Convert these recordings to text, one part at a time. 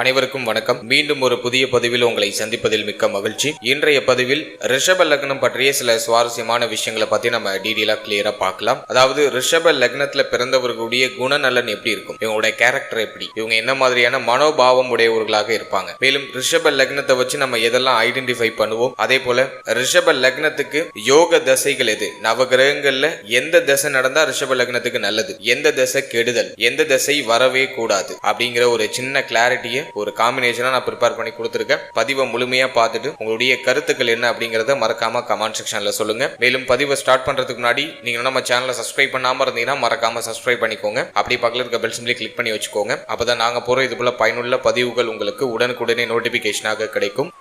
அனைவருக்கும் வணக்கம். மீண்டும் ஒரு புதிய பதிவில் உங்களை சந்திப்பதில் மிக்க மகிழ்ச்சி. இன்றைய பதிவில் ரிஷப லக்னம் பற்றிய சில சுவாரஸ்யமான விஷயங்களை பத்தி நம்ம டீடெயிலா கிளியரா பார்க்கலாம். அதாவது ரிஷப லக்னத்துல பிறந்தவர்களுடைய குணநலன் எப்படி இருக்கும்? இவங்களுடைய கேரக்டர் எப்படி? இவங்க என்ன மாதிரியான மனோபாவம் உடையவர்களாக இருப்பாங்க? மேலும் ரிஷப லக்னத்தை வச்சு நம்ம எதெல்லாம் ஐடென்டிஃபை பண்ணுவோம்? அதே போல ரிஷப லக்னத்துக்கு யோக தசைகள் எது? நவகிரகங்கள்ல எந்த தசை நடந்தா ரிஷப லக்னத்துக்கு நல்லது? எந்த தசை கெடுதல்? எந்த தசை வரவே கூடாது? அப்படிங்கிற ஒரு சின்ன கிளாரிட்டியை ஒரு காம்பினேஷனா நான் ப்ரிப்பேர் பண்ணி கொடுத்துருக்கேன். பதிவை முழுமையா பார்த்துட்டு உங்களுடைய கருத்துக்கள் என்ன அப்படிங்கறத மறக்காம கமெண்ட் செக்ஷன்ல சொல்லுங்க. மேலும் பதிவை ஸ்டார்ட் பண்றதுக்கு முன்னாடி நீங்க நம்ம சேனலை சப்ஸ்கிரைப் பண்ணாம இருந்தீங்கன்னா மறக்காம சப்ஸ்கிரைப் பண்ணிக்கோங்க. அப்படி பக்கத்துல இருக்க பெல் சிம்லி கிளிக் பண்ணி வச்சுக்கோங்க. அப்பதான் நாங்க போற இது போல பயனுள்ள பதிவுகள் உங்களுக்கு உடனுக்குடனே நோட்டிபிகேஷனாக கிடைக்கும்.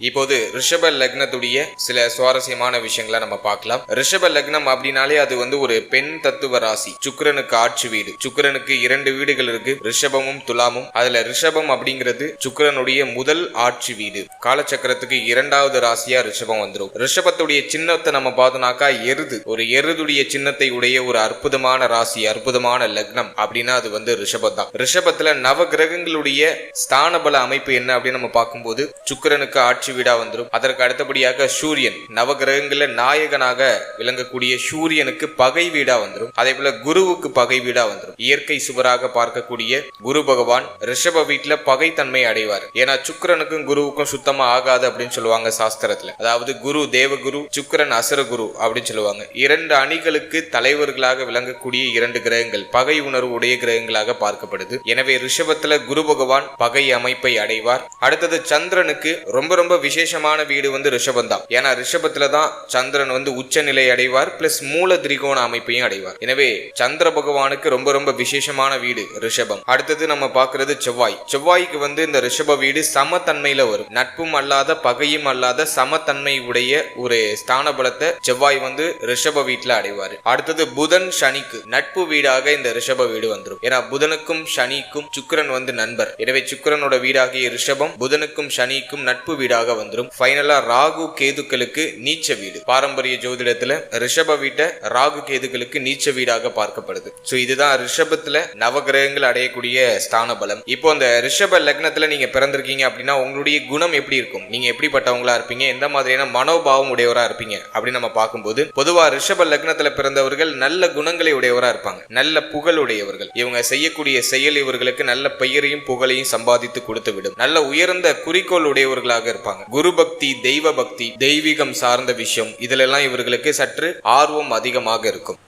இப்போது ரிஷப லக்னத்துடைய சில சுவாரஸ்யமான விஷயங்களை நம்ம பார்க்கலாம். ரிஷப லக்னம் அப்படின்னாலே அது வந்து ஒரு பெண் தத்துவ ராசி. சுக்கிரனுக்கு ஆட்சி வீடு. சுக்கரனுக்கு இரண்டு வீடுகள் இருக்கு. ரிஷபமும் துலாமும். அதுல ரிஷபம் அப்படிங்கிறது சுக்கரனுடைய முதல் ஆட்சி வீடு. காலச்சக்கரத்துக்கு இரண்டாவது ராசியா ரிஷபம் வந்துடும் ரிஷபத்துடைய சின்னத்தை நம்ம பார்த்தோம்னாக்கா எருது. ஒரு எருதுடைய சின்னத்தை உடைய ஒரு அற்புதமான ராசி அற்புதமான லக்னம் அப்படின்னா அது வந்து ரிஷபம் தான் ரிஷபத்துல நவ கிரகங்களுடைய ஸ்தானபல அமைப்பு என்ன அப்படின்னு நம்ம பார்க்கும்போது சுக்கிரனுக்கு ஆட்சி வீடா வந்துடும் அதற்கு அடுத்தபடியாக சூரியன். நவகிரகங்கள நாயகனாக விளங்கக்கூடிய சூரியனுக்கு பகை வீடா வந்துடும் அதே போல குருவுக்கு பகை வீடா வந்துடும் இயற்கை சுவராக பார்க்கக்கூடிய குரு பகவான் ரிஷப வீட்டுல தன்மை அடைவார். ஏன்னா சுக்கரனுக்கும் குருவுக்கும் சுத்தமா ஆகாது அப்படின்னு சொல்லுவாங்க சாஸ்திரத்துல. அதாவது குரு தேவகுரு சுக்கிரன் அசரகுரு அப்படின்னு சொல்லுவாங்க. இரண்டு அணிகளுக்கு தலைவர்களாக விளங்கக்கூடிய இரண்டு கிரகங்கள் பகை உணர்வு உடைய கிரகங்களாக பார்க்கப்படுது. எனவே ரிஷபத்துல குரு பகவான் பகை அமைப்பை அடைவார். அடுத்தது சந்திரனுக்கு ரொம்ப ரொம்ப விசேஷமான வீடு வந்து ரிஷபம் தான் ஏன்னா ரிஷபத்துல தான் சந்திரன் வந்து உச்சநிலை அடைவார் பிளஸ் மூல திரிகோண அமைப்பையும் அடைவார். எனவே சந்திர பகவானுக்கு ரொம்ப ரொம்ப விசேஷமான வீடு ரிஷபம். அடுத்தது நம்ம பாக்குறது செவ்வாய். செவ்வாய்க்கு வந்து இந்த ரிஷப வீடு சமத்தன்மையில வரும். நட்பும் அல்லாத பகையும் அல்லாத சமத்தன்மை உடைய ஒரு ஸ்தான பலத்தை செவ்வாய் வந்து ரிஷப வீட்டுல அடைவார். அடுத்தது புதன் சனிக்கு. நட்பு வீடாக இந்த ரிஷப வீடு வந்துடும் ஏன்னா புதனுக்கும் சனிக்கும் சுக்கிரன் வந்து நண்பர். எனவே சுக்கரனோட வீடாகிய ரிஷபம் புதனுக்கும் சனிக்கும் நட்பு வீடாக வந்துடும் ஃபைனலா ராகு கேதுக்களுக்கு நீச்ச வீடு. பாரம்பரிய ஜோதிடத்துல ரிஷப வீட்டை ராகு கேதுக்களுக்கு நீச்ச வீடாக பார்க்கப்படுது. சோ இதுதான் ரிஷபத்துல நவகிரகங்கள் அடையக்கூடிய ஸ்தான பலம் இப்போ அந்த ரிஷப லக்னத்துல நீங்க பிறந்திருக்கீங்க அப்படின்னா உங்களுடைய குணம் எப்படி இருக்கும்? நீங்க எப்படிப்பட்டவங்களா இருப்பீங்க? எந்த மாதிரியான மனோபாவம் உடையவரா இருப்பீங்க? அப்படின்னு நம்ம பார்க்கும்போது பொதுவா ரிஷப லக்னத்துல பிறந்தவர்கள் நல்ல குணங்களை உடையவரா இருப்பாங்க. நல்ல புகழ் உடையவர்கள். இவங்க செய்யக்கூடிய செயல் இவர்களுக்கு நல்ல பெயரையும் புகழையும் சம்பாதித்து கொடுத்து விடும் நல்ல உயர்ந்த குறிக்கோள் உடையவர்களாக இருப்பாங்க. குரு பக்தி தெய்வ பக்தி தெய்வீகம் சார்ந்த விஷயம் இதுல எல்லாம் இவர்களுக்கு சற்று ஆர்வம் அதிகமாக இருக்கும்.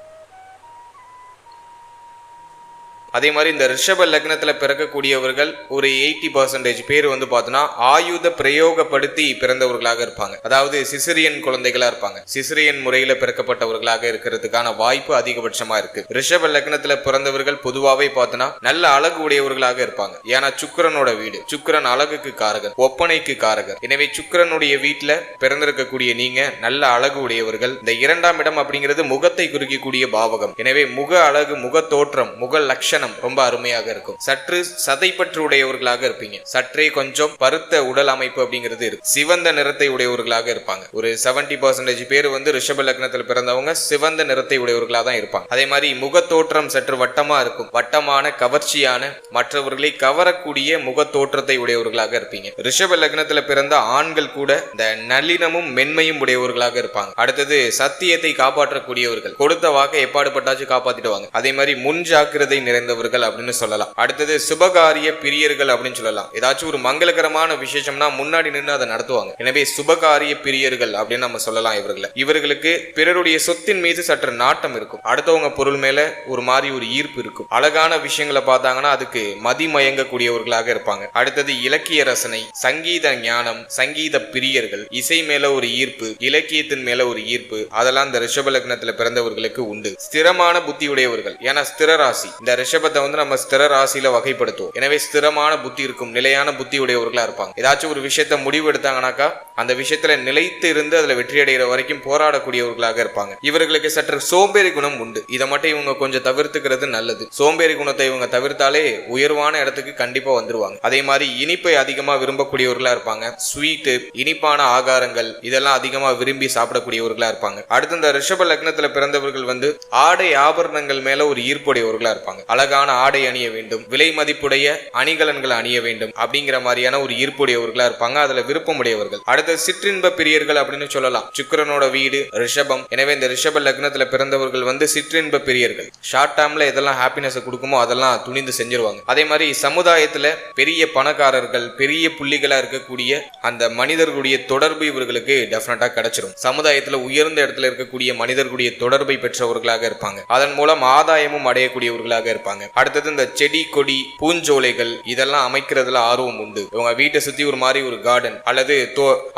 அதே மாதிரி இந்த ரிஷப லக்னத்தில் பிறக்கக்கூடியவர்கள் ஒரு எயிட்டி பர்சன்டேஜ் பேர் வந்து பார்த்தோன்னா ஆயுத பிரயோகப்படுத்தி பிறந்தவர்களாக இருப்பாங்க. அதாவது சிசிரியன் குழந்தைகளா இருப்பாங்க. சிசிரியன் முறையில பிறக்கப்பட்டவர்களாக இருக்கிறதுக்கான வாய்ப்பு அதிகபட்சமா இருக்கு. ரிஷப லக்னத்தில் பிறந்தவர்கள் பொதுவாகவே பார்த்தோன்னா நல்ல அழகு உடையவர்களாக இருப்பாங்க. ஏன்னா சுக்கிரனோட வீடு. சுக்கிரன் அழகுக்கு காரகர் ஒப்பனைக்கு காரகர். எனவே சுக்கரனுடைய வீட்டில் பிறந்திருக்கக்கூடிய நீங்க நல்ல அழகு உடையவர்கள். இந்த இரண்டாம் இடம் அப்படிங்கிறது முகத்தை குறிக்கக்கூடிய பாவகம். எனவே முக அழகு முக தோற்றம் முக லட்சணம் ரொம்ப அருமையாக இருக்கும். சற்று சதைப்பற்று உடையவர்களாக இருப்பீங்க. சற்றே கொஞ்சம் பருத்த உடல் அமைப்பு அப்படிங்கிறது இருக்கு. சிவந்த நிறத்தை உடையவர்களாக இருப்பாங்க. ஒரு செவன்டி பர்சன்டேஜ் பேர் வந்து ரிஷப லக்னத்தில் பிறந்தவங்க சிவந்த நிறத்தை உடையவர்களாக தான் இருப்பாங்க. அதே மாதிரி முகத்தோற்றம் சற்று வட்டமா இருக்கும். வட்டமான கவர்ச்சியான மற்றவர்களை கவரக்கூடிய முகத்தோற்றத்தை உடையவர்களாக இருப்பீங்க. ரிஷப லக்னத்தில் பிறந்த ஆண்கள் கூட இந்த நல்லினமும் மென்மையும் உடையவர்களாக இருப்பாங்க. அடுத்தது சத்தியத்தை காப்பாற்றக்கூடியவர்கள். கொடுத்த வாக்கை எப்பாடுபட்டாச்சும் காப்பாத்திடுவாங்க. அதே மாதிரி முன் ஜாக்கிரதை நிறைந்த நிறைந்தவர்கள் அப்படின்னு சொல்லலாம். அடுத்தது சுபகாரிய பிரியர்கள் அப்படின்னு சொல்லலாம். ஏதாச்சும் ஒரு மங்களகரமான விசேஷம்னா முன்னாடி நின்று அதை நடத்துவாங்க. எனவே சுபகாரிய பிரியர்கள் அப்படின்னு நம்ம சொல்லலாம் இவர்களை. இவர்களுக்கு பிறருடைய சொத்தின் மீது சற்று நாட்டம் இருக்கும். அடுத்தவங்க பொருள் மேல ஒரு மாதிரி ஒரு ஈர்ப்பு இருக்கும். அழகான விஷயங்களை பார்த்தாங்கன்னா அதுக்கு மதிமயங்கக்கூடியவர்களாக இருப்பாங்க. அடுத்தது இலக்கிய ரசனை சங்கீத ஞானம் சங்கீத பிரியர்கள் இசை மேல ஒரு ஈர்ப்பு இலக்கியத்தின் மேல ஒரு ஈர்ப்பு அதெல்லாம் இந்த ரிஷப லக்னத்துல பிறந்தவர்களுக்கு உண்டு. ஸ்திரமான புத்தியுடையவர்கள். ஏன்னா ஸ்திர ராசி இந்த ரிஷப ரிஷபத்தை வந்து நம்ம ஸ்திர ராசியில வகைப்படுத்துவோம். எனவே ஸ்திரமான புத்தி இருக்கும் நிலையான புத்தி உடையவர்களா இருப்பாங்க. ஏதாச்சும் ஒரு விஷயத்த முடிவு எடுத்தாங்கனாக்கா அந்த விஷயத்துல நிலைத்து இருந்து அதுல வெற்றி அடைகிற வரைக்கும் போராடக்கூடியவர்களாக இருப்பாங்க. இவர்களுக்கு சற்று சோம்பேறி குணம் உண்டு. இதை மட்டும் இவங்க கொஞ்சம் தவிர்த்துக்கிறது நல்லது. சோம்பேறி குணத்தை இவங்க தவிர்த்தாலே உயர்வான இடத்துக்கு கண்டிப்பா வந்துருவாங்க. அதே மாதிரி இனிப்பை அதிகமா விரும்பக்கூடியவர்களா இருப்பாங்க. ஸ்வீட்டு இனிப்பான ஆகாரங்கள் இதெல்லாம் அதிகமா விரும்பி சாப்பிடக்கூடியவர்களா இருப்பாங்க. அடுத்து இந்த ரிஷப லக்னத்துல பிறந்தவர்கள் வந்து ஆடை ஆபரணங்கள் மேல ஒரு ஈர்ப்புடையவர்களா இருப்பாங்க. அழகான அழகான ஆடை அணிய வேண்டும் விலை மதிப்புடைய அணிகலன்களை அணிய வேண்டும் அப்படிங்கிற மாதிரியான ஒரு ஈர்ப்புடையவர்களா இருப்பாங்க. அதுல விருப்பமுடையவர்கள். அடுத்த சிற்றின்ப பிரியர்கள் அப்படின்னு சொல்லலாம். சுக்கிரனோட வீடு ரிஷபம். எனவே இந்த ரிஷப லக்னத்துல பிறந்தவர்கள் வந்து சிற்றின்ப பிரியர்கள். ஷார்ட் டேர்ம்ல எதெல்லாம் ஹாப்பினஸ் கொடுக்குமோ அதெல்லாம் துணிந்து செஞ்சிருவாங்க. அதே மாதிரி சமுதாயத்துல பெரிய பணக்காரர்கள் பெரிய புள்ளிகளா இருக்கக்கூடிய அந்த மனிதர்களுடைய தொடர்பு இவர்களுக்கு டெஃபினட்டா கிடைச்சிரும். சமுதாயத்துல உயர்ந்த இடத்துல இருக்கக்கூடிய மனிதர்களுடைய தொடர்பை பெற்றவர்களாக இருப்பாங்க. அதன் மூலம் ஆதாயமும் அடையக்கூடியவர்களாக இருப்பாங்க. அடுத்தது இந்த செடி கொடி பூஞ்சோலைகள் இதெல்லாம் அமைக்கிறதுல ஆர்வம் உண்டு. இவங்க வீட்டை சுத்தி ஒரு மாதிரி ஒரு கார்டன் அல்லது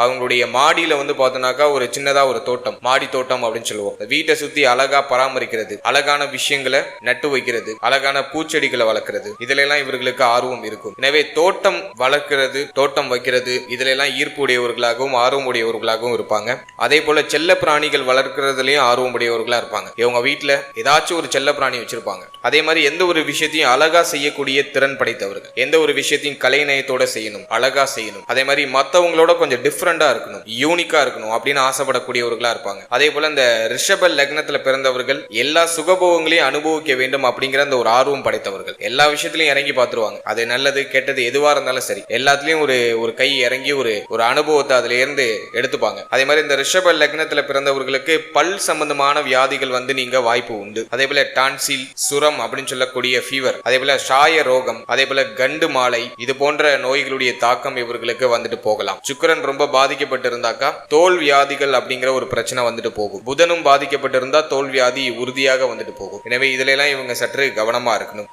அவங்களுடைய மாடியில வந்து பார்த்தோம்னாக்கா ஒரு சின்னதா ஒரு தோட்டம் மாடி தோட்டம் அப்படின்னு சொல்லுவோம். வீட்டை சுத்தி அழகா பராமரிக்கிறது அழகான விஷயங்களை நட்டு வைக்கிறது அழகான பூச்செடிகளை வளர்க்கறது இதுல எல்லாம் இவர்களுக்கு ஆர்வம் இருக்கும். எனவே தோட்டம் வளர்க்கிறது தோட்டம் வைக்கிறது இதுல எல்லாம் ஈர்ப்பு உடையவர்களாகவும் ஆர்வம் உடையவர்களாகவும் இருப்பாங்க. அதே போல செல்ல பிராணிகள் வளர்க்கறதுலயும் ஆர்வம் உடையவர்களா இருப்பாங்க. இவங்க வீட்டுல ஏதாச்சும் ஒரு செல்ல பிராணி வச்சிருப்பாங்க. அதே மாதிரி எந்த ஒரு விஷயத்தையும் அழகா செய்யக்கூடிய திறன் படைத்தவர்கள். எந்த ஒரு விஷயத்தையும் கலைநயத்தோட செய்யணும் அழகா செய்யணும். அதே மாதிரி மத்தவங்களோட கொஞ்சம் டிஃப்ரெண்டா இருக்கணும் யூனிக்கா இருக்கணும் அப்படின்னு ஆசைப்படக்கூடியவர்களா இருப்பாங்க. அதே போல இந்த ரிஷப லக்னத்துல பிறந்தவர்கள் எல்லா சுகபோகங்களையும் அனுபவிக்க வேண்டும் அப்படிங்கிற அந்த ஒரு ஆர்வம் படைத்தவர்கள். எல்லா விஷயத்திலையும் இறங்கி பார்த்துருவாங்க. அது நல்லது கெட்டது எதுவா இருந்தாலும் சரி. எல்லாத்துலயும் ஒரு ஒரு கை இறங்கி ஒரு ஒரு அனுபவத்தை அதுல இருந்து எடுத்துப்பாங்க. அதே மாதிரி இந்த ரிஷப லக்னத்துல பிறந்தவர்களுக்கு பல் சம்பந்தமான வியாதிகள் வந்து நீங்க வாய்ப்பு உண்டு. அதே போல டான்சில் சுரம் அப்படின்னு சொல்ல சொல்லக்கூடிய ஃபீவர் அதே போல சாய ரோகம் அதே போல கண்டு மாலை இது போன்ற நோய்களுடைய தாக்கம் இவர்களுக்கு வந்துட்டு போகலாம். சுக்கிரன் ரொம்ப பாதிக்கப்பட்டிருந்தாக்கா தோல் வியாதிகள் அப்படிங்கிற ஒரு பிரச்சனை வந்துட்டு போகும். புதனும் பாதிக்கப்பட்டிருந்தா தோல் வியாதி உறுதியாக வந்துட்டு போகும். எனவே இதுல எல்லாம் இவங்க சற்று கவனமா இருக்கணும்.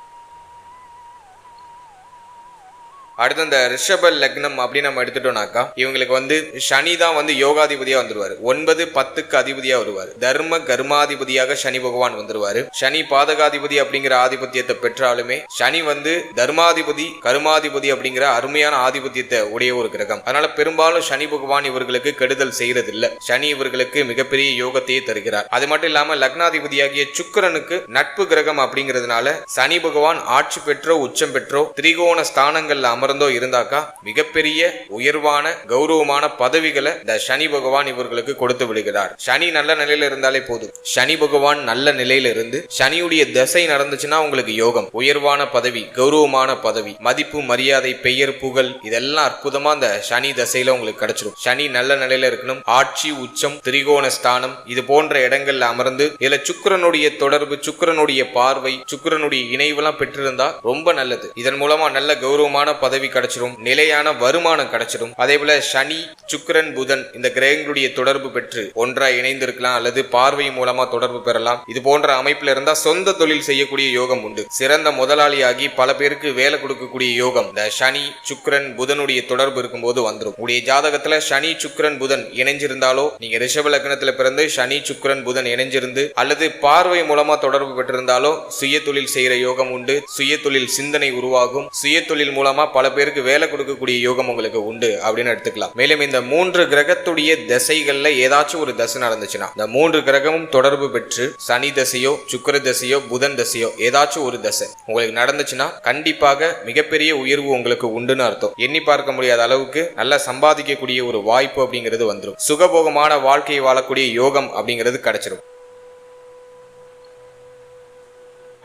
அடுத்து அந்த ரிஷப லக்னம் அப்படின்னு நம்ம எடுத்துட்டோம்னாக்கா இவங்களுக்கு வந்து சனி தான் வந்து யோகாதிபதியா வந்துருவாரு. ஒன்பது பத்துக்கு அதிபதியா வருவார். தர்ம கர்மாதிபதியாக சனி பகவான் வந்துருவாரு. சனி பாதகாதிபதி அப்படிங்கிற ஆதிபத்தியத்தை பெற்றாலுமே சனி வந்து தர்மாதிபதி கருமாதிபதி அப்படிங்கிற அருமையான ஆதிபத்தியத்தை உடைய ஒரு கிரகம். அதனால பெரும்பாலும் சனி பகவான் இவர்களுக்கு கெடுதல் செய்யறது இல்ல சனி இவர்களுக்கு மிகப்பெரிய யோகத்தையே தருகிறார். அது மட்டும் இல்லாம லக்னாதிபதியாகிய சுக்கரனுக்கு நட்பு கிரகம் அப்படிங்கிறதுனால சனி பகவான் ஆட்சி பெற்றோ உச்சம் பெற்றோ திரிகோண ஸ்தானங்கள்ல அமர்ந்தோ இருந்தாக்கா மிகப்பெரிய உயர்வான கௌரவமான பதவிகளை இந்த சனி பகவான் இவர்களுக்கு கொடுத்து விடுகிறார். சனி நல்ல நிலையில இருந்தாலே போதும். சனி பகவான் நல்ல நிலையில இருந்து சனியுடைய திசை நடந்துச்சுன்னா உங்களுக்கு யோகம். உயர்வான பதவி கௌரவமான பதவி மதிப்பு மரியாதை பெயர் புகழ் இதெல்லாம் அற்புதமா இந்த சனி தசையில உங்களுக்கு கிடைச்சிடும் சனி நல்ல நிலையில இருக்கணும். ஆட்சி உச்சம் திரிகோண ஸ்தானம் இது போன்ற இடங்கள்ல அமர்ந்து இதுல சுக்கிரனுடைய தொடர்பு சுக்கிரனுடைய பார்வை சுக்கிரனுடைய இணைவெல்லாம் பெற்றிருந்தா ரொம்ப நல்லது. இதன் மூலமா நல்ல கௌரவமான பதவி பதவி கிடைச்சிடும் நிலையான வருமானம் கிடைச்சிடும் அதே போல சனி சுக்கரன் புதன் இந்த கிரகங்களுடைய தொடர்பு பெற்று ஒன்றாய் இணைந்திருக்கலாம் அல்லது பார்வை மூலமா தொடர்பு பெறலாம். இது போன்ற அமைப்புல இருந்தா சொந்த தொழில் செய்யக்கூடிய யோகம் உண்டு. சிறந்த முதலாளியாகி பல பேருக்கு வேலை கொடுக்கக்கூடிய யோகம் இந்த சனி சுக்கரன் புதனுடைய தொடர்பு இருக்கும்போது வந்துடும் உடைய ஜாதகத்துல சனி சுக்கரன் புதன் இணைஞ்சிருந்தாலோ நீங்க ரிஷப லக்னத்துல பிறந்து சனி சுக்கரன் புதன் இணைஞ்சிருந்து அல்லது பார்வை மூலமா தொடர்பு பெற்றிருந்தாலோ சுய தொழில் செய்யற யோகம் உண்டு. சுய தொழில் சிந்தனை உருவாகும். சுய தொழில் மூலமா பல பேருக்கு வேலை கொடுக்கக்கூடிய யோகம் உங்களுக்கு உண்டு அப்படின்னு எடுத்துக்கலாம். மேலும் இந்த மூன்று கிரகத்துடைய திசைகள்ல ஏதாச்சும் ஒரு தசை நடந்துச்சுன்னா இந்த மூன்று கிரகமும் தொடர்பு பெற்று சனி தசையோ சுக்கிர தசையோ புதன் தசையோ ஏதாச்சும் ஒரு தசை உங்களுக்கு நடந்துச்சுன்னா கண்டிப்பாக மிகப்பெரிய உயர்வு உங்களுக்கு உண்டுன்னு அர்த்தம். எண்ணி பார்க்க முடியாத அளவுக்கு நல்லா சம்பாதிக்கக்கூடிய ஒரு வாய்ப்பு அப்படிங்கிறது வந்துடும் சுகபோகமான வாழ்க்கையை வாழக்கூடிய யோகம் அப்படிங்கிறது கிடைச்சிரும்.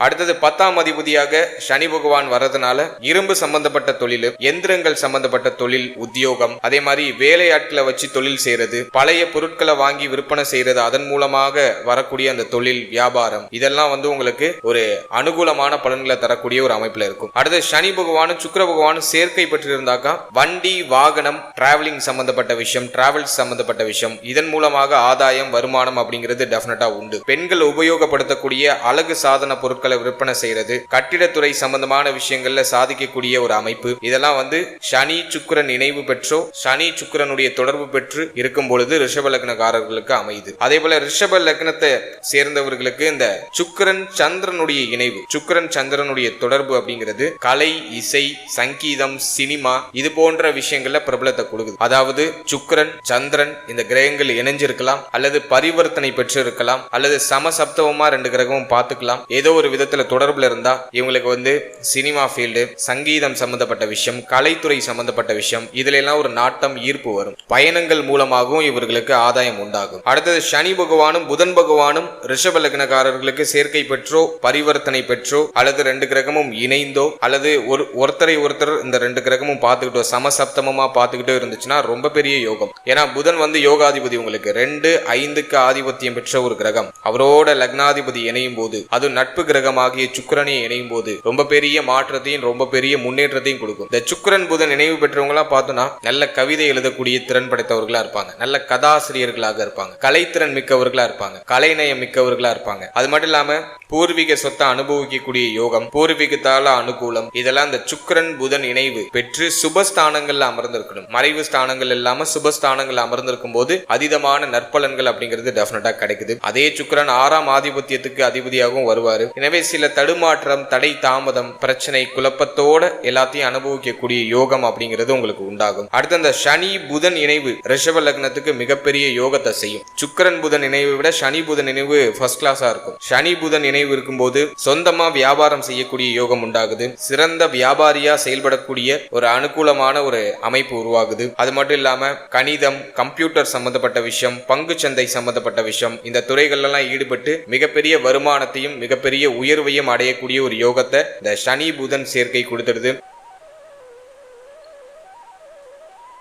அடுத்தது பத்தாம் அதிபதியாக சனி பகவான் வர்றதுனால இரும்பு சம்பந்தப்பட்ட தொழில் எந்திரங்கள் சம்பந்தப்பட்ட தொழில் உத்தியோகம் அதே மாதிரி வேலையாட்களை வச்சு தொழில் செய்யறது பழைய பொருட்களை வாங்கி விற்பனை செய்யறது அதன் மூலமாக வரக்கூடிய அந்த தொழில் வியாபாரம் இதெல்லாம் வந்து உங்களுக்கு ஒரு அனுகூலமான பலன்களை தரக்கூடிய ஒரு அமைப்புல இருக்கும். அடுத்து சனி பகவானும் சுக்கர பகவானும் சேர்க்கை பெற்றிருந்தாக்கா வண்டி வாகனம் டிராவலிங் சம்பந்தப்பட்ட விஷயம் டிராவல்ஸ் சம்பந்தப்பட்ட விஷயம் இதன் மூலமாக ஆதாயம் வருமானம் அப்படிங்கிறது டெஃபினட்டா உண்டு. பெண்கள் உபயோகப்படுத்தக்கூடிய அழகு சாதன பொருட்கள் விற்பனை செய்யறது கட்டிடத்துறை சம்பந்தமான விஷயங்கள்ல சாதிக்கக்கூடிய ஒரு அமைப்பு. இதெல்லாம் வந்து சனி சுக்கரன் நினைவு பெற்றோ சனி சுக்கரனுடைய தொடர்பு பெற்று இருக்கும் பொழுது ரிஷப லக்னக்காரர்களுக்கு அமையுது. அதே போல ரிஷப லக்னத்தை சேர்ந்தவர்களுக்கு இந்த சுக்கரன் சந்திரனுடைய இணைவு சுக்கரன் சந்திரனுடைய தொடர்பு அப்படிங்கிறது கலை இசை சங்கீதம் சினிமா இது போன்ற விஷயங்கள்ல பிரபலத்தை கொடுக்குது. அதாவது சுக்கிரன் சந்திரன் இந்த கிரகங்கள் இணைஞ்சிருக்கலாம் அல்லது பரிவர்த்தனை பெற்று இருக்கலாம் அல்லது சமசப்தவமா ரெண்டு கிரகமும் பார்த்துக்கலாம் ஏதோ ஒரு விதத்துல தொடர்புல இருந்தா இவங்களுக்கு வந்து சினிமா ஃபீல்டு சங்கீதம் சம்பந்தப்பட்ட விஷயம் கலைத்துறை சம்பந்தப்பட்ட விஷயம் இதுல எல்லாம் ஒரு நாட்டம் ஈர்ப்பு வரும். பயணங்கள் மூலமாகவும் இவர்களுக்கு ஆதாயம் உண்டாகும். அடுத்தது சனி பகவானும் புதன் பகவானும் ரிஷப லக்னக்காரர்களுக்கு சேர்க்கை பெற்றோ பரிவர்த்தனை பெற்றோ அல்லது ரெண்டு கிரகமும் இணைந்தோ அல்லது ஒரு ஒருத்தரை ஒருத்தர் இந்த ரெண்டு கிரகமும் பார்த்துக்கிட்டோ சமசப்தமமா பார்த்துக்கிட்டோ இருந்துச்சுன்னா ரொம்ப பெரிய யோகம். ஏன்னா புதன் வந்து யோகாதிபதி உங்களுக்கு. ரெண்டு ஐந்துக்கு ஆதிபத்தியம் பெற்ற ஒரு கிரகம். அவரோட லக்னாதிபதி இணையும் போது அது நட்பு கிரகமாகிய சுக்கரனை இணையும் போது ரொம்ப பெரிய மாற்றத்தையும் ரொம்ப பெரிய முன்னேற்றத்தையும் கொடுக்கும். இந்த சுக்கரன் புதன் நினைவு பெற்றவங்களா பார்த்தோம்னா நல்ல கவிதை எழுதக்கூடிய திறன் படைத்தவர்களா இருப்பாங்க. நல்ல கதாசிரியர்களாக இருப்பாங்க. கலைத்திறன் மிக்கவர்களா இருப்பாங்க. கலைநயம் மிக்கவர்களா இருப்பாங்க. அது மட்டும் இல்லாம பூர்வீக சொத்தை அனுபவிக்கக்கூடிய யோகம் பூர்வீகத்தால அனுகூலம் இதெல்லாம் இந்த சுக்கரன் புதன் இணைவு பெற்று சுபஸ்தானங்கள்ல அமர்ந்திருக்கணும். மறைவு ஸ்தானங்கள் இல்லாம சுபஸ்தானங்கள் அமர்ந்திருக்கும் போது அதீதமான நற்பலன்கள் அப்படிங்கிறது டெஃபினட்டா கிடைக்குது. அதே சுக்கரன் ஆறாம் ஆதிபத்தியத்துக்கு அதிபதியாகவும் வருவாரு. எனவே எனவே சில தடுமாற்றம் தடை தாமதம் பிரச்சனை குழப்பத்தோட எல்லாத்தையும் அனுபவிக்கக்கூடிய யோகம் அப்படிங்கிறது உங்களுக்கு உண்டாகும். அடுத்து அந்த சனி புதன் இணைவு ரிஷப லக்னத்துக்கு மிகப்பெரிய யோகத்தை செய்யும். சுக்கரன் புதன் இணைவை விட சனி புதன் இணைவு ஃபர்ஸ்ட் கிளாஸா இருக்கும். சனி புதன் இணைவு இருக்கும்போது சொந்தமா வியாபாரம் செய்யக்கூடிய யோகம் உண்டாகுது. சிறந்த வியாபாரியா செயல்படக்கூடிய ஒரு அனுகூலமான ஒரு அமைப்பு உருவாகுது. அது மட்டும் இல்லாம கணிதம் கம்ப்யூட்டர் சம்பந்தப்பட்ட விஷயம் பங்கு சந்தை சம்பந்தப்பட்ட விஷயம் இந்த துறைகள்லாம் ஈடுபட்டு மிகப்பெரிய வருமானத்தையும் மிகப்பெரிய உயர்வையும் அடையக்கூடிய ஒரு யோகத்தை இந்த சனி புதன் சேர்க்கை கொடுத்துடுது.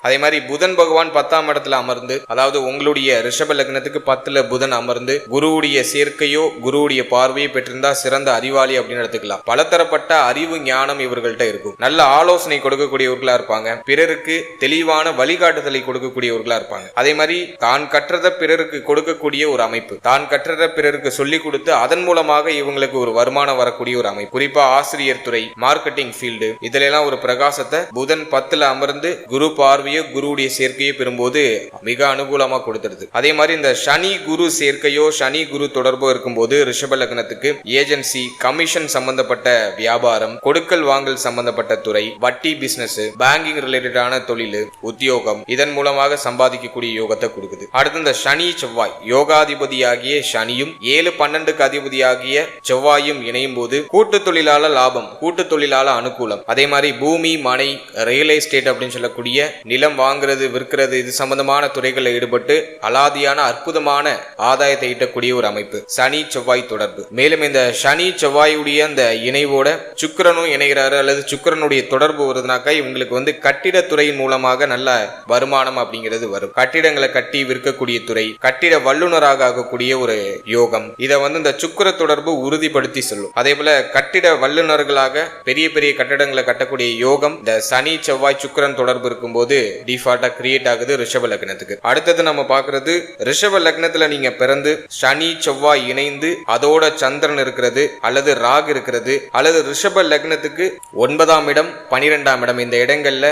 அதே மாதிரி புதன் பகவான் பத்தாம் இடத்துல அமர்ந்து அதாவது உங்களுடைய ரிஷப லக்னத்துக்கு பத்துல புதன் அமர்ந்து குருவுடைய சேர்க்கையோ குருவுடைய பார்வையோ பெற்றிருந்தா சிறந்த அறிவாளி அப்படின்னு எடுத்துக்கலாம். பலதரப்பட்ட அறிவு ஞானம் இவர்கள்ட்ட இருக்கும். நல்ல ஆலோசனை கொடுக்கக்கூடியவர்களா இருப்பாங்க. பிறருக்கு தெளிவான வழிகாட்டுதலை கொடுக்கக்கூடியவர்களா இருப்பாங்க. அதே மாதிரி தான் கற்றத பிறருக்கு கொடுக்கக்கூடிய ஒரு அமைப்பு. தான் கற்றத பிறருக்கு சொல்லிக் கொடுத்து அதன் மூலமாக இவங்களுக்கு ஒரு வருமானம் வரக்கூடிய ஒரு அமைப்பு. குறிப்பா ஆசிரியர் துறை மார்க்கெட்டிங் ஃபீல்டு இதுல எல்லாம் ஒரு பிரகாசத்தை புதன் பத்துல அமர்ந்து குரு பார்வையோ பார்வையோ குருவுடைய சேர்க்கையோ பெறும்போது மிக அனுகூலமா கொடுத்துருது அதே மாதிரி இந்த சனி குரு சேர்க்கையோ சனி குரு தொடர்போ இருக்கும்போது ரிஷப லக்னத்துக்கு ஏஜென்சி கமிஷன் சம்பந்தப்பட்ட வியாபாரம் கொடுக்கல் வாங்கல் சம்பந்தப்பட்ட துறை வட்டி பிசினஸ் பேங்கிங் ரிலேட்டடான தொழில் உத்தியோகம் இதன் மூலமாக சம்பாதிக்கக்கூடிய யோகத்தை கொடுக்குது. அடுத்து இந்த சனி செவ்வாய் யோகாதிபதியாகிய சனியும் ஏழு பன்னெண்டுக்கு அதிபதியாகிய செவ்வாயும் இணையும் போது கூட்டு தொழிலாள லாபம் கூட்டு தொழிலாள அனுகூலம். அதே மாதிரி பூமி மனை ரியல் எஸ்டேட் அப்படின்னு சொல்லக்கூடிய நில நிலம் வாங்குறது விற்கிறது இது சம்பந்தமான துறைகளில் ஈடுபட்டு அலாதியான அற்புதமான ஆதாயத்தை ஈட்டக்கூடிய ஒரு அமைப்பு. சனி செவ்வாய் தொடர்பு. மேலும் இந்த சனி செவ்வாயுடைய அந்த இணைவோட சுக்கிரனும் இணைகிறாரு அல்லது சுக்கிரனுடைய தொடர்பு வருதுனாக்கா இவங்களுக்கு வந்து கட்டிடத்துறையின் மூலமாக நல்ல வருமானம் அப்படிங்கிறது வரும். கட்டிடங்களை கட்டி விற்கக்கூடிய துறை கட்டிட வல்லுநராக ஆகக்கூடிய ஒரு யோகம். இதை வந்து இந்த சுக்கர தொடர்பு உறுதிப்படுத்தி சொல்லும். அதே போல கட்டிட வல்லுநர்களாக பெரிய பெரிய கட்டடங்களை கட்டக்கூடிய யோகம். இந்த சனி செவ்வாய் சுக்கிரன் தொடர்பு இருக்கும்போது டிஃபால்ட்டா கிரியேட் ஆகுது ரிஷப லக்னத்துக்கு. அடுத்தது நம்ம பாக்குறது ரிஷப லக்னத்துல நீங்க பிறந்து சனி செவ்வாய் இணைந்து அதோட சந்திரன் இருக்கிறது அல்லது ராகு இருக்கிறது அல்லது ரிஷப லக்னத்துக்கு ஒன்பதாம் இடம் பனிரெண்டாம் இடம். இந்த இடங்கள்ல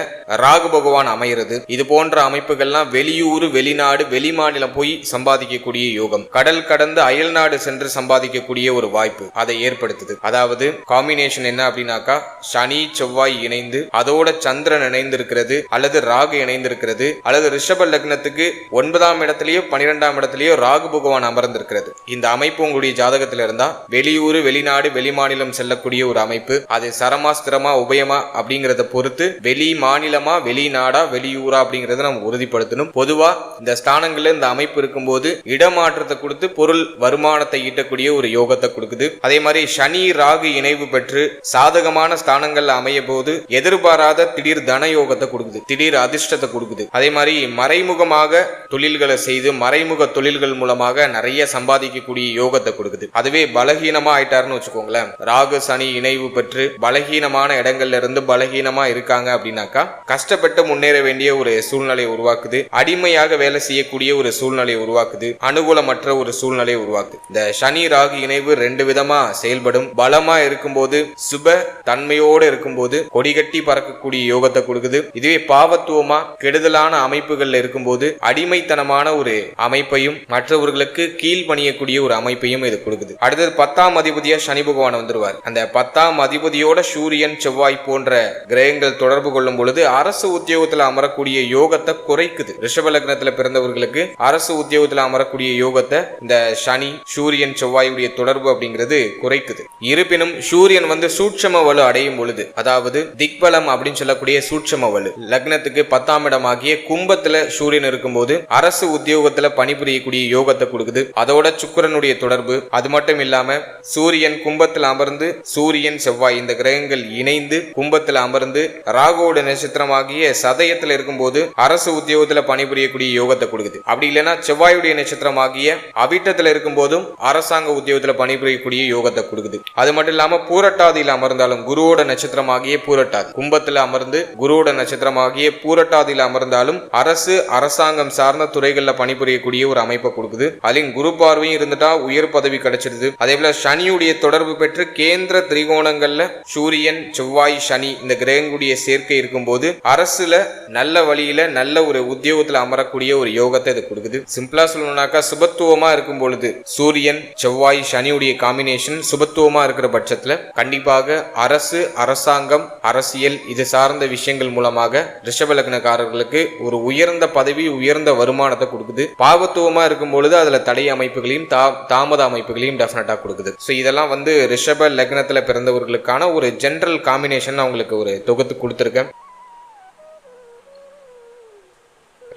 ராகு பகவான் அமைகிறது இது போன்ற அமைப்புகள்லாம் வெளியூர் வெளிநாடு வெளி மாநிலம் போய் சம்பாதிக்கக்கூடிய யோகம். கடல் கடந்து அயல் நாடு சென்று சம்பாதிக்கக்கூடிய ஒரு வாய்ப்பு அதை ஏற்படுத்துது. அதாவது காம்பினேஷன் என்ன அப்படின்னாக்கா சனி செவ்வாய் இணைந்து அதோட சந்திரன் இணைந்து இருக்கிறது அல்லது ராகு இணைந்திருக்கிறது. அல்லது ரிஷப லக்னத்துக்கு ஒன்பதாம் இடத்திலேயோ பனிரெண்டாம் இடத்திலேயோ ராகு பகவான் அமர்ந்திருக்கிறது. இந்த அமைப்பு உங்களுடைய ஜாதகத்தில் இருந்தா வெளியூர் வெளிநாடு வெளிமாநிலம் செல்லக்கூடிய ஒரு அமைப்பு. அது சரமா ஸ்திரமா உபயமா அப்படிங்கறத பொறுத்து வெளி மாநிலமா வெளிநாடா வெளியூரா அப்படிங்கறத நம்ம உறுதிப்படுத்தணும். பொதுவா இந்த ஸ்தானங்கள்ல இந்த அமைப்பு இருக்கும்போது இடமாற்றத்தை கொடுத்து பொருள் வருமானத்தை ஈட்டக்கூடிய ஒரு யோகத்தை கொடுக்குது. அதே மாதிரி சனி ராகு இணைவு பெற்று சாதகமான ஸ்தானங்கள்ல அமைய போது எதிர்பாராத திடீர் தன யோகத்தை கொடுக்குது. திடீர் அதிர்ஷ்டத்தை கொடுக்குது. அதே மாதிரி மறைமுகமாக தொழில்களை செய்து மறைமுக தொழில்கள் மூலமாக நிறைய சம்பாதிக்கக்கூடிய யோகத்தை கொடுக்குது. அதுவே பலகீனமா ஆயிட்டாருன்னு வச்சுக்கோங்களேன். ராகு சனி இணைவு பெற்று பலகீனமான இடங்கள்ல இருந்து பலகீனமா இருக்காங்க அப்படின்னாக்கா கஷ்டப்பட்டு முன்னேற வேண்டிய ஒரு சூழ்நிலை உருவாக்குது. அடிமையாக வேலை செய்யக்கூடிய ஒரு சூழ்நிலையை உருவாக்குது. அனுகூலமற்ற ஒரு சூழ்நிலையை உருவாக்குது. இந்த சனி ராகு இணைவு ரெண்டு விதமா செயல்படும். பலமா இருக்கும்போது சுப தன்மையோடு இருக்கும்போது கொடிகட்டி பறக்கக்கூடிய யோகத்தை கொடுக்குது. இதுவே பாவத்துவம் பாவத்துவமா கெடுதலான அமைப்புகள்ல இருக்கும்போது அடிமைத்தனமான ஒரு அமைப்பையும் மற்றவர்களுக்கு கீழ் பணியக்கூடிய ஒரு அமைப்பையும் இது கொடுக்குது. அடுத்தது பத்தாம் அதிபதியா சனி பகவான் வந்துருவார். அந்த பத்தாம் அதிபதியோட சூரியன் செவ்வாய் போன்ற கிரகங்கள் தொடர்பு கொள்ளும் பொழுது அரசு உத்தியோகத்துல அமரக்கூடிய யோகத்தை குறைக்குது. ரிஷப லக்னத்தில் பிறந்தவர்களுக்கு அரசு உத்தியோகத்துல அமரக்கூடிய யோகத்தை இந்த சனி சூரியன் செவ்வாயுடைய தொடர்பு அப்படிங்கிறது குறைக்குது. இருப்பினும் சூரியன் வந்து சூட்சம வலு அடையும் பொழுது அதாவது திக்பலம் அப்படின்னு சொல்லக்கூடிய சூட்சம வலு லக்னத்துக்கு பத்தாம் இடமாகிய கும்பத்துல சூரியன் இருக்கும்போது அரசு உத்தியோகத்துல பணிபுரியக்கூடிய யோகத்தை கொடுக்குது. அதோட சுக்கிரனுடைய தொடர்பு. அது மட்டும் இல்லாம சூரியன் கும்பத்தில் அமர்ந்து சூரியன் செவ்வாய் இந்த கிரகங்கள் இணைந்து கும்பத்தில் அமர்ந்து ராகுவோட நட்சத்திரமாகிய சதயத்தில் இருக்கும்போது அரசு உத்தியோகத்துல பணிபுரியக்கூடிய யோகத்தை கொடுக்குது. அப்படி இல்லைன்னா செவ்வாயுடைய நட்சத்திரமாகிய அவிட்டத்துல இருக்கும்போதும் அரசாங்க உத்தியோகத்துல பணிபுரியக்கூடிய யோகத்தை கொடுக்குது. அது மட்டும் இல்லாம பூரட்டாதியில் அமர்ந்தாலும் குருவோட நட்சத்திரமாகிய பூரட்டாதி. கும்பத்துல அமர்ந்து குருவோட நட்சத்திரமாகிய பூரட்டாதியில் அமர்ந்தாலும் அரசு அரசாங்கம் சார்ந்த துறைகளில் பணிபுரியக்கூடிய ஒரு அமைப்பை கொடுக்குது. அதுலயும் குரு பார்வையும் இருந்துட்டா உயர் பதவி கிடைச்சிருது. அதே போல சனியுடைய தொடர்பு பெற்று கேந்திர திரிகோணங்கள்ல சூரியன் செவ்வாய் சனி இந்த கிரகங்களுடைய சேர்க்கை இருக்கும்போது அரசுல நல்ல வழியில நல்ல ஒரு உத்தியோகத்துல அமரக்கூடிய ஒரு யோகத்தை இது கொடுக்குது. சிம்பிளா சொல்லணும்னாக்கா சுபத்துவமா இருக்கும் பொழுது சூரியன் செவ்வாய் சனியுடைய காம்பினேஷன் சுபத்துவமா இருக்கிற பட்சத்துல கண்டிப்பாக அரசு அரசாங்கம் அரசியல் இது சார்ந்த விஷயங்கள் மூலமாக ரிஷபலக்ன லக்னக்காரர்களுக்கு ஒரு உயர்ந்த பதவி உயர்ந்த வருமானத்தை கொடுக்குது. பாவத்துவமா இருக்கும் பொழுது அதுல தடை அமைப்புகளையும் தாமத அமைப்புகளையும் டெஃபினட்டா கொடுக்குது. ஸோ இதெல்லாம் வந்து ரிஷப லக்னத்துல பிறந்தவர்களுக்கான ஒரு ஜென்ரல் காம்பினேஷன் அவங்களுக்கு ஒரு தொகுத்து கொடுத்துருக்கேன்.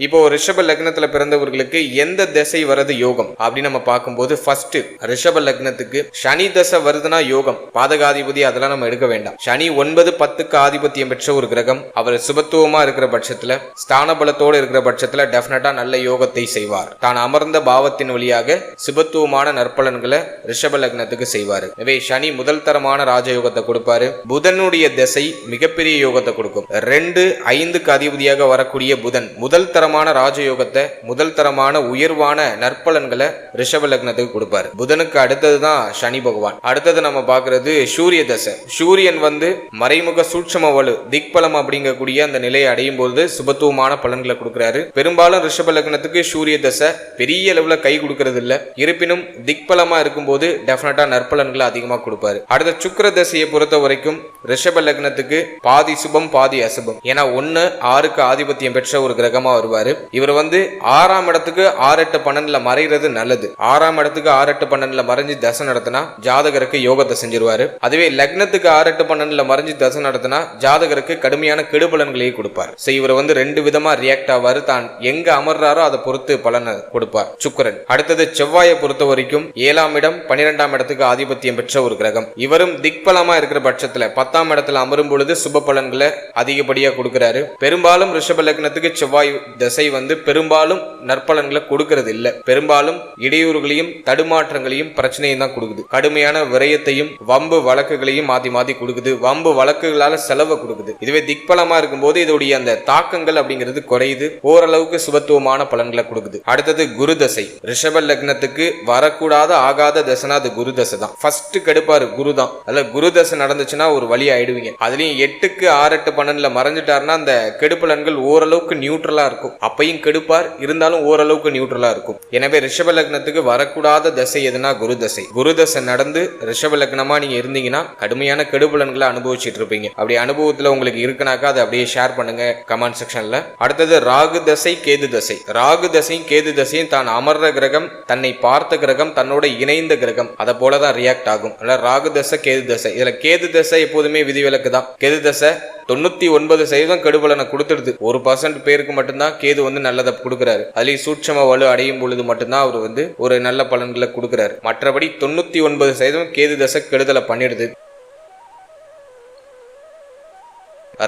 இப்போ ரிஷப லக்னத்துல பிறந்தவர்களுக்கு எந்த திசை வருது யோகம்? அப்படின்னு நம்ம பார்க்கும்போது ஃபர்ஸ்ட் ரிஷப லக்னத்துக்கு சனி தசை வருதுன்னா யோகம். பாதகாதிபதி அதெல்லாம் நம்ம எடுக்க வேண்டாம். சனி ஒன்பது பத்துக்கு ஆதிபத்தியம் பெற்ற ஒரு கிரகம். அவர் சுபத்துவமா இருக்கிற பட்சத்துல ஸ்தான பலத்தோடு இருக்கிற பட்சத்துல டெஃபினட்டா நல்ல யோகத்தை செய்வார். தான் அமர்ந்த பாவத்தின் வழியாக சுபத்துவமான நற்பலன்களை ரிஷப லக்னத்துக்கு செய்வார். எனவே சனி முதல் தரமான ராஜயோகத்தை கொடுப்பாரு. புதனுடைய திசை மிகப்பெரிய யோகத்தை கொடுக்கும். ரெண்டு ஐந்துக்கு அதிபதியாக வரக்கூடிய புதன் முதல் தர தரமான ராஜயோகத்தை முதல் தரமான உயர்வான நற்பலன்களை ரிஷப லக்னத்துக்கு கொடுப்பாரு. புதனுக்கு அடுத்தது தான் சனி பகவான். அடுத்தது நம்ம பாக்குறது சூரிய தசை. சூரியன் வந்து மறைமுக சூட்சம வலு திக்பலம் அப்படிங்கக்கூடிய அந்த நிலையை அடையும் போது சுபத்துவமான பலன்களை கொடுக்கிறாரு. பெரும்பாலும் ரிஷப லக்னத்துக்கு சூரிய தசை பெரிய அளவுல கை கொடுக்கறது இல்ல இருப்பினும் திக்பலமா இருக்கும்போது டெஃபினட்டா நற்பலன்களை அதிகமா கொடுப்பாரு. அடுத்த சுக்கர தசையை பொறுத்த வரைக்கும் ரிஷப லக்னத்துக்கு பாதி சுபம் பாதி அசுபம். ஏன்னா ஒன்னு ஆறுக்கு ஆதிபத்தியம் பெற்ற ஒரு கிரகமா வருவார். இவர் வந்து ஆறாம் இடத்துக்கு ஆறு எட்டு பன்னெண்டுல மறைகிறது நல்லது. ஆறாம் இடத்துக்கு ஆறு எட்டு பன்னெண்டுல மறைஞ்சு தசை நடத்தினா ஜாதகருக்கு யோகத்தை செஞ்சிருவாரு. அதுவே லக்னத்துக்கு ஆறு எட்டு பன்னெண்டுல மறைஞ்சு தசை நடத்தினா ஜாதகருக்கு கடுமையான கெடுபலன்களையே கொடுப்பார். ஸோ இவர் வந்து ரெண்டு விதமா ரியாக்ட் ஆவாரு. தான் எங்க அமர்றாரோ அதை பொறுத்து பலனை கொடுப்பார் சுக்கிரன். அடுத்தது செவ்வாயை பொறுத்த வரைக்கும் ஏழாம் இடம் பன்னிரெண்டாம் இடத்துக்கு ஆதிபத்தியம் பெற்ற ஒரு கிரகம். இவரும் திக்பலமா இருக்கிற பட்சத்துல பத்தாம் இடத்துல அமரும் பொழுது சுப பலன்களை அதிகப்படியா கொடுக்கிறாரு. பெரும்பாலும் ரிஷப லக்னத்துக்கு செவ்வாய் திசை வந்து பெரும்பாலும் நற்பலன்களை கொடுக்கறது இல்லை பெரும்பாலும் இடையூறுகளையும் தடுமாற்றங்களையும் பிரச்சனையும் தான் கொடுக்குது. கடுமையான விரயத்தையும் வம்பு வழக்குகளையும் மாத்தி மாத்தி கொடுக்குது. வம்பு வழக்குகளால செலவை கொடுக்குது. இதுவே திக்பலமா இருக்கும்போது இதோடைய அந்த தாக்கங்கள் அப்படிங்கிறது குறையுது. ஓரளவுக்கு சுபத்துவமான பலன்களை கொடுக்குது. அடுத்தது குரு தசை. ரிஷப லக்னத்துக்கு வரக்கூடாத ஆகாத தசைனா அது குரு தசை தான். ஃபர்ஸ்ட் கெடுப்பாரு குரு தான். அதுல குரு தசை நடந்துச்சுன்னா ஒரு வழி ஆயிடுவீங்க. அதுலயும் எட்டுக்கு ஆறு எட்டு பன்னெண்டுல மறைஞ்சிட்டாருன்னா அந்த கெடுப்பலன்கள் ஓரளவுக்கு நியூட்ரலா இருக்கும். அப்பையும் கெடுப்பார். இருந்தாலும் ஓரளவுக்கு நியூட்ரலா இருக்கும். எனவே ரிஷப லக்னத்துக்கு வரக்கூடாத தசை எதுனா குரு தசை. குரு தசை நடந்து ரிஷப லக்னமா நீங்க இருந்தீங்கன்னா கடுமையான கெடுபலன்களை அனுபவிச்சுட்டு இருப்பீங்க. அப்படி அனுபவத்துல உங்களுக்கு இருக்குனாக்கா அதை அப்படியே ஷேர் பண்ணுங்க கமெண்ட் செக்ஷன்ல அடுத்தது ராகு தசை கேது தசை. ராகு தசையும் கேது தசையும் தான் அமர்ற கிரகம் தன்னை பார்த்த கிரகம் தன்னோட இணைந்த கிரகம். அதை போலதான் ரியாக்ட் ஆகும். ராகு தசை கேது தசை. இதுல கேது தசை எப்போதுமே விதிவிலக்கு தான் கேது தசை தொண்ணூத்தி ஒன்பது சதவீதம் கெடுபலனை கொடுத்துடுது. ஒரு பர்சன்ட் பேருக்கு மட்டும்தான் கேது வந்து நல்லதை கொடுக்குறாரு. அதுலயும் சூட்சம வலு அடையும் பொழுது மட்டும்தான் அவர் வந்து ஒரு நல்ல பலன்களை கொடுக்குறாரு. மற்றபடி தொண்ணூத்தி ஒன்பது சதவீதம் கேது தசை கெடுதலை பண்ணிடுது.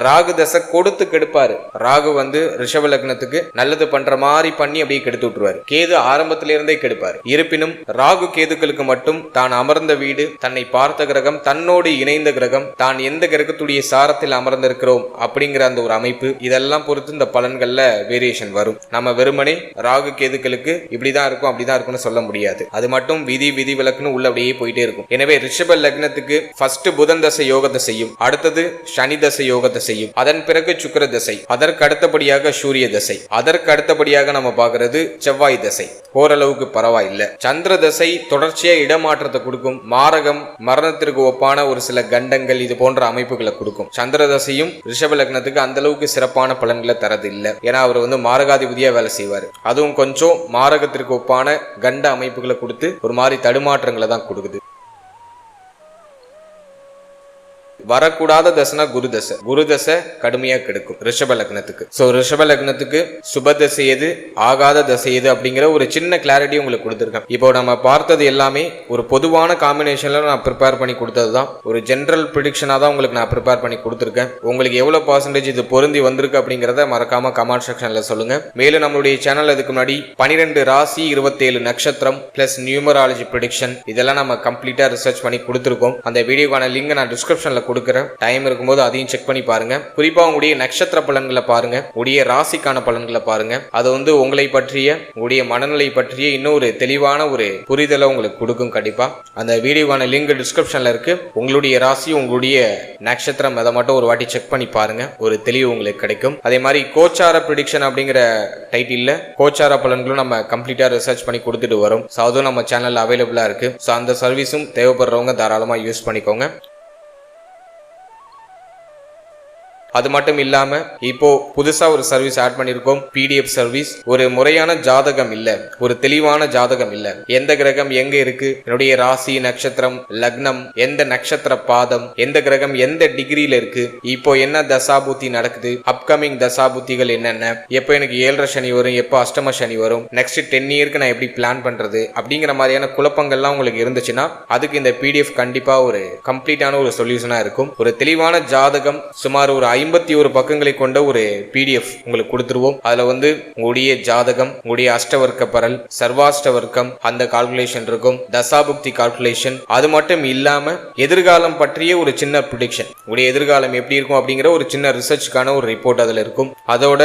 ராகு தசை கொடுத்து கெடுப்பாரு. ராகு வந்து ரிஷப லக்னத்துக்கு நல்லது பண்ற மாதிரி பண்ணி அப்படியே கெடுத்து விட்டுருவாரு. கேது ஆரம்பத்தில இருந்தே கெடுப்பாரு. இருப்பினும் ராகு கேதுக்களுக்கு மட்டும் தான் அமர்ந்த வீடு தன்னை பார்த்த கிரகம் தன்னோடு இணைந்த கிரகம் தான் எந்த கிரகத்துடைய சாரத்தில் அமர்ந்திருக்கிறோம் அப்படிங்கிற அந்த ஒரு அமைப்பு இதெல்லாம் பொறுத்து இந்த பலன்கள்ல வேரியேஷன் வரும். நம்ம வெறுமனே ராகு கேதுக்களுக்கு இப்படிதான் இருக்கும் அப்படிதான் இருக்கும்னு சொல்ல முடியாது. அது மட்டும் விதி விதி விலக்குன்னு உள்ள அப்படியே போயிட்டே இருக்கும். எனவே ரிஷப லக்னத்துக்கு ஃபர்ஸ்ட் புதன் தசை யோகத்தை செய்யும். அடுத்தது சனி தசை யோகத்தை திசையும் செய்யும் அதன் பிறகு சுக்கிர திசை. அதற்கு அடுத்தபடியாக சூரிய தசை. அதற்கு அடுத்தபடியாக நம்ம பாக்குறது செவ்வாய் தசை. ஓரளவுக்கு பரவாயில்ல. சந்திர தசை தொடர்ச்சியா இடமாற்றத்தை கொடுக்கும். மாரகம் மரணத்திற்கு ஒப்பான ஒரு சில கண்டங்கள் இது போன்ற அமைப்புகளை கொடுக்கும். சந்திர தசையும் ரிஷப லக்னத்துக்கு அந்த அளவுக்கு சிறப்பான பலன்களை தரது இல்லை ஏன்னா அவர் வந்து மாரகாதிபதியா வேலை செய்வார். அதுவும் கொஞ்சம் மாரகத்திற்கு ஒப்பான கண்ட அமைப்புகளை கொடுத்து ஒரு மாதிரி தடுமாற்றங்களை தான் கொடுக்குது. வரக்கூடாத தசைனா குரு தசை. குரு தசை கடுமையா கெடுக்கும் ரிஷப லக்னத்துக்கு. ஸோ ரிஷப லக்னத்துக்கு சுப தசை எது ஆகாத தசை எது அப்படிங்கிற ஒரு சின்ன கிளாரிட்டி உங்களுக்கு கொடுத்துருக்கேன். இப்போ நம்ம பார்த்தது எல்லாமே ஒரு பொதுவான காம்பினேஷன்ல நான் ப்ரிப்பேர் பண்ணி கொடுத்தது தான். ஒரு ஜென்ரல் ப்ரிடிக்ஷனாக தான் உங்களுக்கு நான் ப்ரிப்பேர் பண்ணி கொடுத்துருக்கேன். உங்களுக்கு எவ்வளோ பர்சன்டேஜ் இது பொருந்தி வந்திருக்கு அப்படிங்கிறத மறக்காம கமெண்ட் செக்ஷன்ல சொல்லுங்க. மேலும் நம்மளுடைய சேனல் அதுக்கு முன்னாடி பனிரெண்டு ராசி இருபத்தேழு நட்சத்திரம் பிளஸ் நியூமராலஜி ப்ரிடிக்ஷன் இதெல்லாம் நம்ம கம்ப்ளீட்டா ரிசர்ச் பண்ணி கொடுத்துருக்கோம். அந்த வீடியோக்கான லிங்க் நான் டிஸ்கிரிப்ஷன்ல கொடுக்குறேன். டைம் இருக்கும்போது அதையும் செக் பண்ணி பாருங்க. குறிப்பா உங்களுடைய நட்சத்திர பலன்களை பாருங்க. உடைய ராசிக்கான பலன்களை பாருங்க. அது வந்து உங்களை பற்றிய உங்களுடைய மனநிலை பற்றிய இன்னொரு தெளிவான ஒரு புரிதலை உங்களுக்கு கொடுக்கும் கண்டிப்பா. அந்த வீடியோவான லிங்க் டிஸ்கிரிப்ஷன்ல இருக்கு. உங்களுடைய ராசி உங்களுடைய நட்சத்திரம் அதை மட்டும் ஒரு வாட்டி செக் பண்ணி பாருங்க. ஒரு தெளிவு உங்களுக்கு கிடைக்கும். அதே மாதிரி கோச்சார ப்ரிடிக்ஷன் அப்படிங்கிற டைட்டில் கோச்சார பலன்களும் நம்ம கம்ப்ளீட்டா ரிசர்ச் பண்ணி கொடுத்துட்டு வரோம். ஸோ அதுவும் நம்ம சேனலில் அவைலபிளா இருக்கு. ஸோ அந்த சர்வீஸும் தேவைப்படுறவங்க தாராளமா யூஸ் பண்ணிக்கோங்க. அது மட்டும் இல்லாம இப்போ புதுசா ஒரு சர்வீஸ் ஆட் பண்ணியிருக்கோம் பிடிஎஃப் சர்வீஸ் ஒரு முறையான ஜாதகம் இல்ல. ஒரு தெளிவான ஜாதகம் இல்ல. எந்த கிரகம் எங்க இருக்கு? என்னுடைய ராசி நட்சத்திரம் லக்னம் எந்த நட்சத்திர பாதம் எந்த கிரகம் எந்த டிகிரியில இருக்கு? இப்போ என்ன தசாபூத்தி நடக்குது? அப்கமிங் தசாபூத்திகள் என்னென்ன? எப்போ எனக்கு ஏழரை சனி வரும்? எப்போ அஷ்டம சனி வரும்? நெக்ஸ்ட் டென் இயர்க்கு நான் எப்படி பிளான் பண்றது? அப்படிங்கிற மாதிரியான குழப்பங்கள்லாம் உங்களுக்கு இருந்துச்சுன்னா அதுக்கு இந்த பிடிஎஃப் கண்டிப்பா ஒரு கம்ப்ளீட்டான ஒரு சொல்யூஷனா இருக்கும். ஒரு தெளிவான ஜாதகம் சுமார் ஒரு ஐம்பத்தி ஒரு பக்கங்களை கொண்ட ஒரு பிடிஎஃப் உங்களுக்கு கொடுத்துருவோம். அதுல வந்து உங்களுடைய ஜாதகம் உங்களுடைய அஷ்டவர்க்க பரல் சர்வாஷ்டவர்க்கம் அந்த கால்குலேஷன் இருக்கும். தசாபுக்தி கால்குலேஷன் அது மட்டும் இல்லாம எதிர்காலம் பற்றிய ஒரு சின்ன ப்ரிடிக்ஷன் உங்களுடைய எதிர்காலம் எப்படி இருக்கும் அப்படிங்கிற ஒரு சின்ன ரிசர்ச்சுக்கான ஒரு ரிப்போர்ட் அதுல இருக்கும். அதோட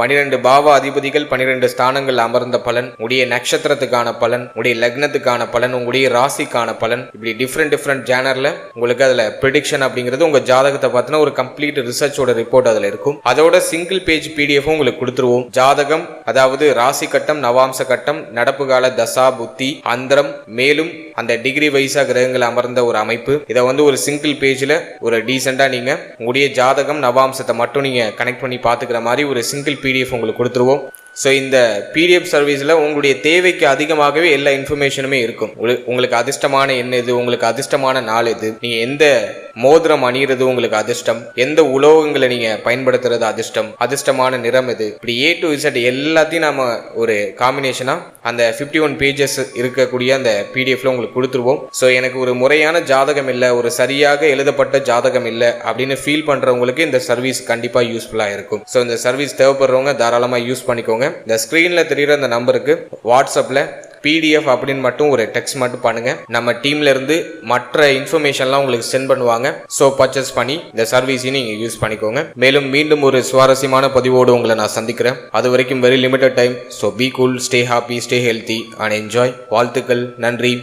பனிரெண்டு பாவ அதிபதிகள் பனிரெண்டு ஸ்தானங்கள் அமர்ந்த பலன் உடைய நட்சத்திரத்துக்கான பலன் உடைய லக்னத்துக்கான பலன் உங்களுடைய ராசிக்கான பலன். இப்படி டிஃப்ரெண்ட் டிஃப்ரெண்ட் ஜேனர்ல உங்களுக்கு அதுல ப்ரிடிக்ஷன் அப்படிங்கிறது உங்க ஜாதகத்தை பார்த்தினா ஒரு கம்ப்ளீட் ரிசர்ச்சோட ரிப்போர்ட் அதுல இருக்கும். அதோட சிங்கிள் பேஜ் பிடிஎஃப் உங்களுக்கு கொடுத்துருவோம். ஜாதகம் அதாவது ராசி கட்டம் நவாம்ச கட்டம் நடப்பு கால தசா புத்தி அந்தரம் மேலும் அந்த டிகிரி வைஸா கிரகங்கள் அமர்ந்த ஒரு அமைப்பு. இதை வந்து ஒரு சிங்கிள் பேஜ்ல ஒரு டீசெண்டா நீங்க உங்களுடைய ஜாதகம் நவாம்சத்தை மட்டும் நீங்க கனெக்ட் பண்ணி பாத்துக்கிற மாதிரி ஒரு சிங்கிள் பிடிஎஃப் உங்களுக்கு கொடுத்துருவோம். ஸோ இந்த பிடிஎஃப் சர்வீஸில் உங்களுடைய தேவைக்கு அதிகமாகவே எல்லா இன்ஃபர்மேஷனுமே இருக்கும். உங்களுக்கு- உங்களுக்கு அதிர்ஷ்டமான எண் இது உங்களுக்கு அதிர்ஷ்டமான நாள் எது? நீங்கள் எந்த மோதிரம் அணிகிறது உங்களுக்கு அதிர்ஷ்டம். எந்த உலோகங்களை நீங்கள் பயன்படுத்துறது அதிர்ஷ்டம். அதிர்ஷ்டமான நிறம் இது இப்படி ஏ டு இசட் எல்லாத்தையும் நாம ஒரு காம்பினேஷனாக அந்த ஃபிஃப்டி ஒன் பேஜஸ் இருக்கக்கூடிய அந்த பிடிஎஃப்ல உங்களுக்கு கொடுத்துருவோம். ஸோ எனக்கு ஒரு முறையான ஜாதகம் இல்லை ஒரு சரியாக எழுதப்பட்ட ஜாதகம் இல்லை அப்படின்னு ஃபீல் பண்ணுறவங்களுக்கு இந்த சர்வீஸ் கண்டிப்பாக யூஸ்ஃபுல்லாக இருக்கும். ஸோ இந்த சர்வீஸ் தேவைப்படுறவங்க தாராளமாக யூஸ் பண்ணிக்கோங்க. இந்த ஸ்க்ரீனில் தெரியுற அந்த நம்பருக்கு வாட்ஸ்அப்பில் பிடிஎஃப் அப்படின்னு மட்டும் ஒரு டெக்ஸ்ட் மட்டும் பண்ணுங்க. நம்ம டீம்ல இருந்து மற்ற இன்ஃபர்மேஷன்லாம் உங்களுக்கு சென்ட் பண்ணுவாங்க. ஸோ பர்ச்சேஸ் பண்ணி இந்த சர்வீஸையும் நீங்க யூஸ் பண்ணிக்கோங்க. மேலும் மீண்டும் ஒரு சுவாரஸ்யமான பதிவோடு உங்களை நான் சந்திக்கிறேன். அது வரைக்கும் very limited time so be cool stay happy stay healthy and enjoy வாழ்த்துக்கள் நன்றி.